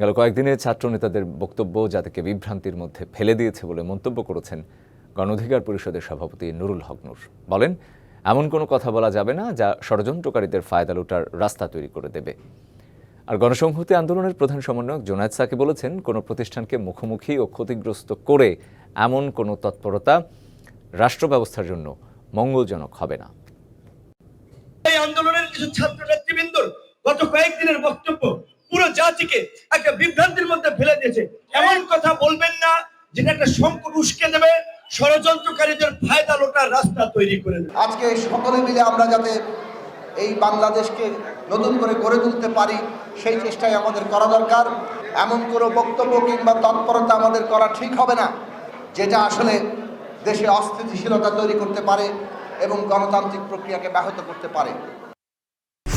গেল কয়েকদিনে ছাত্র নেতাদের বক্তব্য যাদেরকে বিভ্রান্তির মধ্যে ফেলে দিয়েছে বলে মন্তব্য করেছেন গণ অধিকার পরিষদের সভাপতি নুরুল হক নূর। বলেন, এমন কোনো কথা বলা যাবে না যা ষড়যন্ত্রকারীদের ফায়দা লুটার রাস্তা তৈরি করে দেবে। আর গণসংহতি আন্দোলনের প্রধান সমন্বয়ক জোনায়েদ সাকি বলেছেন, কোনো প্রতিষ্ঠানকে মুখোমুখি ও ক্ষতিগ্রস্ত করে এমন কোনো তৎপরতা রাষ্ট্র ব্যবস্থার জন্য মঙ্গলজনক হবে না। এই আন্দোলনের কিছু ছাত্র গত কয়েকদিনের বক্তব্য জাতিকে একটা বিভ্রান্তির মধ্যে ফেলে দিয়েছে। এমন কথা বলবেন না যেটা একটা সংকট উস্কে দেবে, ষড়যন্ত্রকারীদের ফায়দা লোটার রাস্তা তৈরি করে দেবে। আজকে সকলে মিলে আমরা যাতে এই বাংলাদেশকে নতুন করে গড়ে তুলতে পারি, সেই চেষ্টাই আমাদের করা দরকার। এমন কোনো বক্তব্য কিংবা তৎপরতা আমাদের করা ঠিক হবে না, যেটা আসলে দেশে অস্থিতিশীলতা তৈরি করতে পারে এবং গণতান্ত্রিক প্রক্রিয়াকে ব্যাহত করতে পারে।